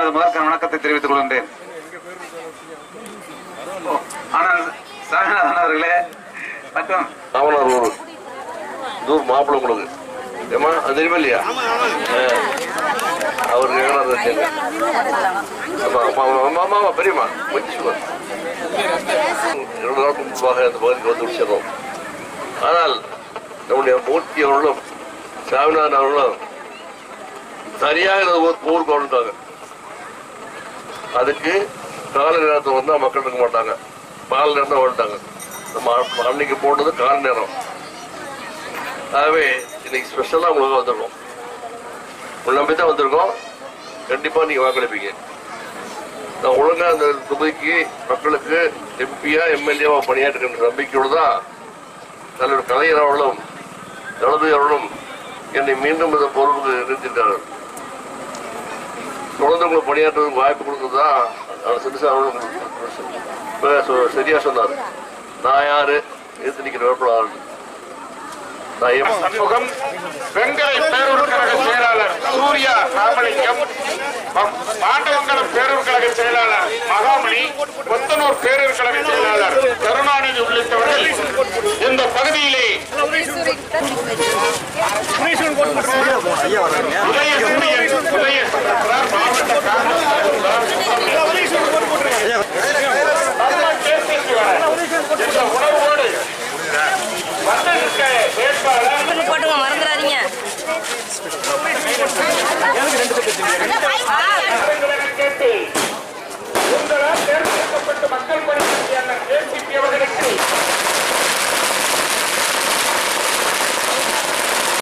எனது முதற்க வணக்கத்தை தெரிவித்துக் கொள்கின்றேன். ஆனால் சாமிநாதன் அவர்களே மற்றும் தூர் மாப்பிள்ளை உங்களுக்கு. ஏமா அது தெரியுமா இல்லையா? அவர் கேட்கறாரு பெரியம்மா இரண்டு முன்பாக அந்த பகுதிக்கு வந்து முடிச்சிடறோம் ஆனால் நம்முடைய மூர்த்தி அவர்களும் சாமிநாதன் அவர்களும் சரியாக இந்த ஊருக்கு வந்துட்டாங்க. அதுக்கு காலை நேரத்தில் வந்து மக்கள் இருக்க மாட்டாங்க. பால் நேரம் தான் வந்துட்டாங்க நம்ம அன்னைக்கு போட்டது காலை நேரம். ஆகவே இன்னைக்கு ஸ்பெஷலாக உங்களுக்கு வந்துருக்கோம். உங்களை நம்பி தான் வந்திருக்கோம். கண்டிப்பாக நீங்கள் வாக்களிப்பீங்க. நான் ஒழுங்காக அந்த தொகுதிக்கு மக்களுக்கு எம்பியா எம்எல்ஏவா பணியாற்றுகின்ற நம்பிக்கையோடு தான் தலைவர் கலைஞர் அவர்களும் தளபதி அவர்களும் என்னை மீண்டும் இந்த பொறுப்புக்கு நிறுத்தியிருக்கார்கள் தொடர்ந்து பணியாற்றுவதற்கு வாய்ப்பு கொடுத்ததா? சிறுசா அவர்களும் சரியா சொன்னார். நான் யாரு? எதிர்த்து நிற்கிற வேட்பாளர் சண்முகம் பேரூர் கழக செயலாளர் சூர்யா ராமலிங்கம் மாண்டவங்கலம் பேரூர் கழக செயலாளர் மகாமணி கொத்தனூர் பேரூர்